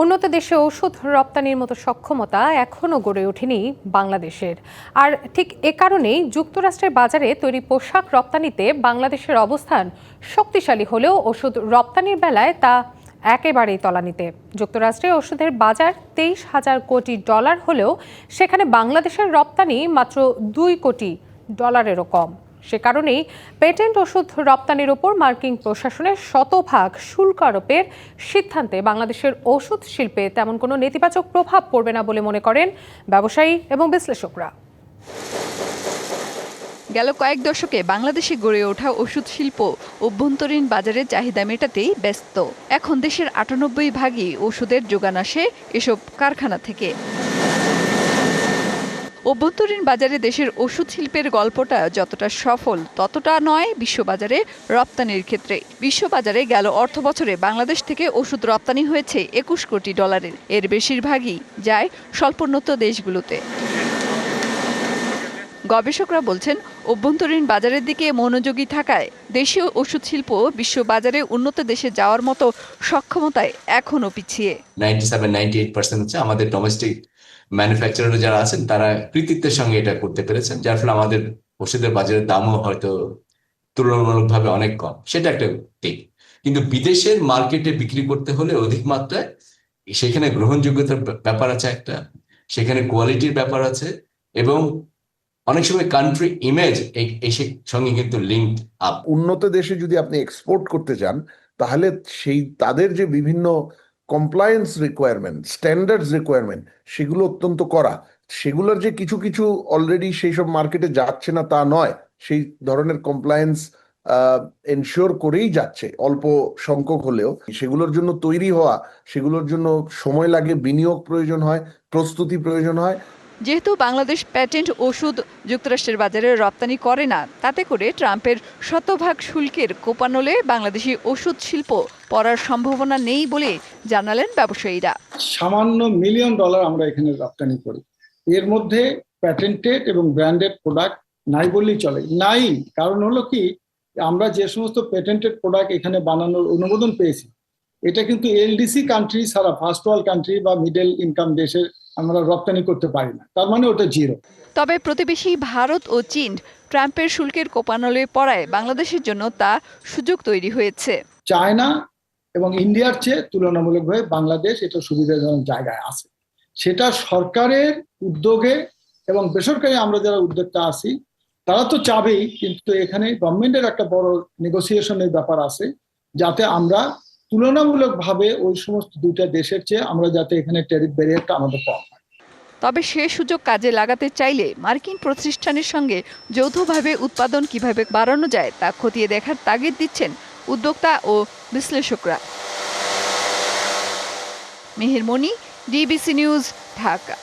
উন্নত দেশে ওষুধ রপ্তানির মতো সক্ষমতা এখনও গড়ে ওঠেনি বাংলাদেশের। আর ঠিক এ কারণেই যুক্তরাষ্ট্রের বাজারে তৈরি পোশাক রপ্তানিতে বাংলাদেশের অবস্থান শক্তিশালী হলেও ওষুধ রপ্তানির বেলায় তা একেবারেই তলানিতে। যুক্তরাষ্ট্রে ওষুধের বাজার তেইশ হাজার কোটি ডলার হলেও সেখানে বাংলাদেশের রপ্তানি মাত্র দুই কোটি ডলারেরও কম। সে কারণেই পেটেন্ট ওষুধ রপ্তানির ওপর মার্কিন প্রশাসনের শতভাগ শুল্ক আরোপের সিদ্ধান্তে বাংলাদেশের ওষুধ শিল্পে তেমন কোনো নেতিবাচক প্রভাব পড়বে না বলে মনে করেন ব্যবসায়ী এবং বিশ্লেষকরা। গেল কয়েক দশকে বাংলাদেশে গড়ে ওঠা ওষুধ শিল্প অভ্যন্তরীণ বাজারের চাহিদা মেটাতেই ব্যস্ত। এখন দেশের আটানব্বই ভাগই ওষুধের যোগান আসে এসব কারখানা থেকে। অভ্যন্তরীণ বাজারে দেশের ওষুধ শিল্পের গল্পটা যতটা সফল, ততটা নয় বিশ্ববাজারে রপ্তানির ক্ষেত্রে। বিশ্ববাজারে গেল অর্থ বছরে বাংলাদেশ থেকে ওষুধ রপ্তানি হয়েছে একুশ কোটি ডলারের। এর বেশিরভাগই যায় স্বল্পোন্নত দেশগুলোতে। গবেষকরা বলছেন, অভ্যন্তরীণ বাজারের দিকে মনোযোগী থাকায় দেশীয় ওষুধ শিল্প বিশ্ববাজারে উন্নত দেশে যাওয়ার মতো সক্ষমতায় এখনও পিছিয়ে। সেভেন এইট হচ্ছে আমাদের ডোমেস্টিক ম্যানুফ্যাকচারার যারা আছেন, তারা কৃতিত্বের সঙ্গে এটা করতে পেরেছেন, যার ফলে আমাদের ওষুধের বাজারের দামও হয়তো তুলনামূলকভাবে অনেক কম। সেটা একটা দিক। কিন্তু বিদেশের মার্কেটে বিক্রি করতে হলে অধিক মাত্রায় সেখানে গ্রহণযোগ্যতার ব্যাপার আছে একটা, সেখানে কোয়ালিটির ব্যাপার আছে এবং অনেক সময় কান্ট্রি ইমেজ এসে সঙ্গে কিন্তু লিঙ্ক আপ উন্নত দেশে যদি আপনি এক্সপোর্ট করতে চান, তাহলে সেই, তাদের যে বিভিন্ন কমপ্লায়েন্স রিকোয়ারমেন্ট স্ট্যান্ডার্ডস রিকোয়ারমেন্ট সেগুলো অত্যন্ত করা সেগুলোর যে কিছু কিছু অলরেডি সেই সব মার্কেটে যাচ্ছে না তা নয়। সেই ধরনের কমপ্লায়েন্স এনশিওর করেই যাচ্ছে, অল্প সংখ্যক হলেও। সেগুলোর জন্য তৈরি হওয়া, সেগুলোর জন্য সময় লাগে, বিনিয়োগ প্রয়োজন হয়, প্রস্তুতি প্রয়োজন হয়। যেহেতু বাংলাদেশ প্যাটেন্ট ওষুধ যুক্তরাষ্ট্রের বাজারে রপ্তানি করে না, তাতে করে ট্রাম্পের শতভাগ শুল্কের কোপানলে বাংলাদেশি ওষুধ শিল্প পড়ার সম্ভাবনা নেই বলে জানালেন ব্যবসায়ীরা। সামান্য মিলিয়ন ডলার আমরা এখানে রপ্তানি করি। এর মধ্যে প্যাটেন্টেড এবং ব্র্যান্ডেড প্রোডাক্ট নাই বললেই চলে। নাই, কারণ হলো কি, আমরা যে সমস্ত প্যাটেন্টেড প্রোডাক্ট এখানে বানানোর অনুমোদন পেয়েছি, এটা কিন্তু এলডিসি কান্ট্রি ছাড়া ফার্স্ট ওয়ার্ল্ড কান্ট্রি বা মিডল ইনকাম দেশের আমরা রপ্তানি করতে পারি না। তার মানে ওটা জিরো। তবে প্রতিবেশী ভারত ও চীন ট্রাম্পের শুল্কের কোপানলে পড়ায় বাংলাদেশের জন্য তা সুযোগ তৈরি হয়েছে। চায়না এবং ইন্ডিয়ার চেয়ে তুলনামূলকভাবে বাংলাদেশ এটা সুবিধাজনক জায়গায় আছে। সেটা সরকারের উদ্যোগে এবং বেসরকারি আমরা যারা উদ্যোক্তা আছি তারা তো চাবেই কিন্তু এখানে গভর্নমেন্টের একটা বড় নেগোসিয়েশনের ব্যাপার আছে যাতে আমরা তুলনামূলকভাবে ওই সমস্ত দুইটা দেশের চেয়ে আমরা যাতে এখানে ট্যারিফ ব্যারিয়ারটা আমাদের কম তবে সে সুযোগ কাজে লাগাতে চাইলে মার্কিন প্রতিষ্ঠানের সঙ্গে যৌথভাবে উৎপাদন কীভাবে বাড়ানো যায় তা খতিয়ে দেখার তাগিদ দিচ্ছেন উদ্যোক্তা ও বিশ্লেষকরা। Meher DBC news Dhaka.